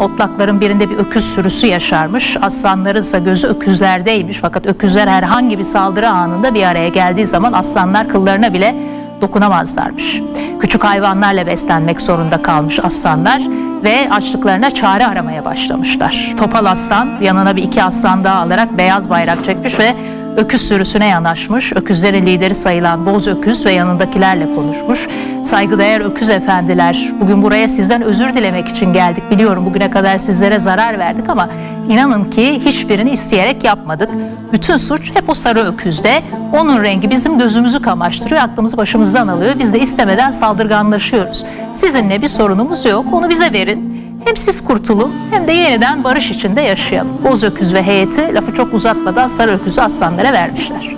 Otlakların birinde bir öküz sürüsü yaşarmış. Aslanların ise gözü öküzlerdeymiş. Fakat öküzler herhangi bir saldırı anında bir araya geldiği zaman aslanlar kıllarına bile dokunamazlarmış. Küçük hayvanlarla beslenmek zorunda kalmış aslanlar ve açlıklarına çare aramaya başlamışlar. Topal aslan yanına bir iki aslan daha alarak beyaz bayrak çekmiş ve öküz sürüsüne yanaşmış. Öküzlerin lideri sayılan boz öküz ve yanındakilerle konuşmuş. Saygıdeğer öküz efendiler, bugün buraya sizden özür dilemek için geldik. Biliyorum bugüne kadar sizlere zarar verdik ama inanın ki hiçbirini isteyerek yapmadık. Bütün suç hep o sarı öküzde. Onun rengi bizim gözümüzü kamaştırıyor, aklımızı başımızdan alıyor. Biz de istemeden saldırganlaşıyoruz. Sizinle bir sorunumuz yok, onu bize verin. Hem siz kurtulun hem de yeniden barış içinde yaşayalım. Boz öküz ve heyeti lafı çok uzatmadan sarı öküzü aslanlara vermişler.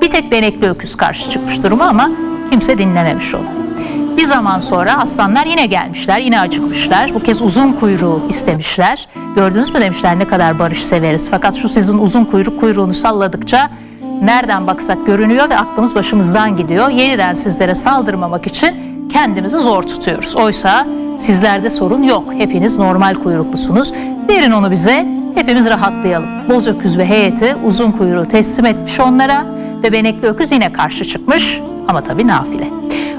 Bir tek benekli öküz karşı çıkmış duruma ama kimse dinlememiş onu. Bir zaman sonra aslanlar yine gelmişler, yine acıkmışlar. Bu kez uzun kuyruğu istemişler. Gördünüz mü demişler ne kadar barış severiz. Fakat şu sizin uzun kuyruk kuyruğunu salladıkça nereden baksak görünüyor ve aklımız başımızdan gidiyor. Yeniden sizlere saldırmamak için kendimizi zor tutuyoruz. Oysa sizlerde sorun yok. Hepiniz normal kuyruklusunuz. Verin onu bize, hepimiz rahatlayalım. Boz öküz ve heyeti uzun kuyruğu teslim etmiş onlara ve benekli öküz yine karşı çıkmış ama tabii nafile.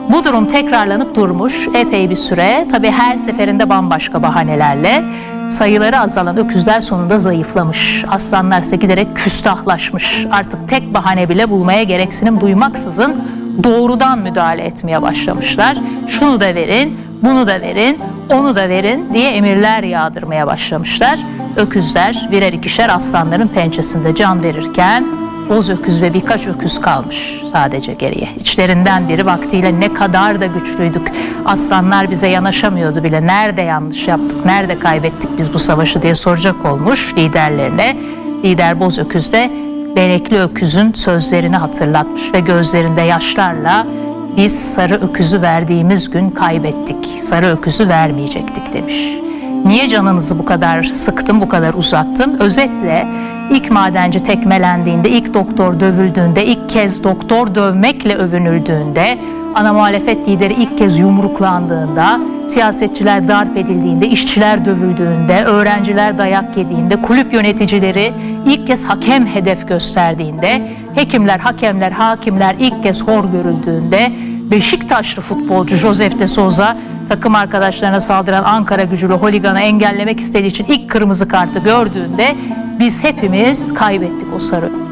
Bu durum tekrarlanıp durmuş epey bir süre. Tabii her seferinde bambaşka bahanelerle sayıları azalan öküzler sonunda zayıflamış. Aslanlar ise giderek küstahlaşmış. Artık tek bahane bile bulmaya gereksinim duymaksızın doğrudan müdahale etmeye başlamışlar. Şunu da verin, bunu da verin, onu da verin diye emirler yağdırmaya başlamışlar. Öküzler birer ikişer aslanların pençesinde can verirken boz öküz ve birkaç öküz kalmış sadece geriye. İçlerinden biri vaktiyle ne kadar da güçlüydük. Aslanlar bize yanaşamıyordu bile. Nerede yanlış yaptık, nerede kaybettik biz bu savaşı diye soracak olmuş liderlerine. Lider boz öküz de benekli öküzün sözlerini hatırlatmış ve gözlerinde yaşlarla biz sarı öküzü verdiğimiz gün kaybettik. Sarı öküzü vermeyecektik demiş. Niye canınızı bu kadar sıktım, bu kadar uzattım? Özetle ilk madenci tekmelendiğinde, ilk doktor dövüldüğünde, ilk kez doktor dövmekle övünüldüğünde, ana muhalefet lideri ilk kez yumruklandığında, siyasetçiler darp edildiğinde, işçiler dövüldüğünde, öğrenciler dayak yediğinde, kulüp yöneticileri ilk kez hakem hedef gösterdiğinde, hekimler, hakemler, hakimler ilk kez hor görüldüğünde, Beşiktaşlı futbolcu Josef de Souza takım arkadaşlarına saldıran Ankara gücülü holiganı engellemek istediği için ilk kırmızı kartı gördüğünde biz hepimiz kaybettik o sarı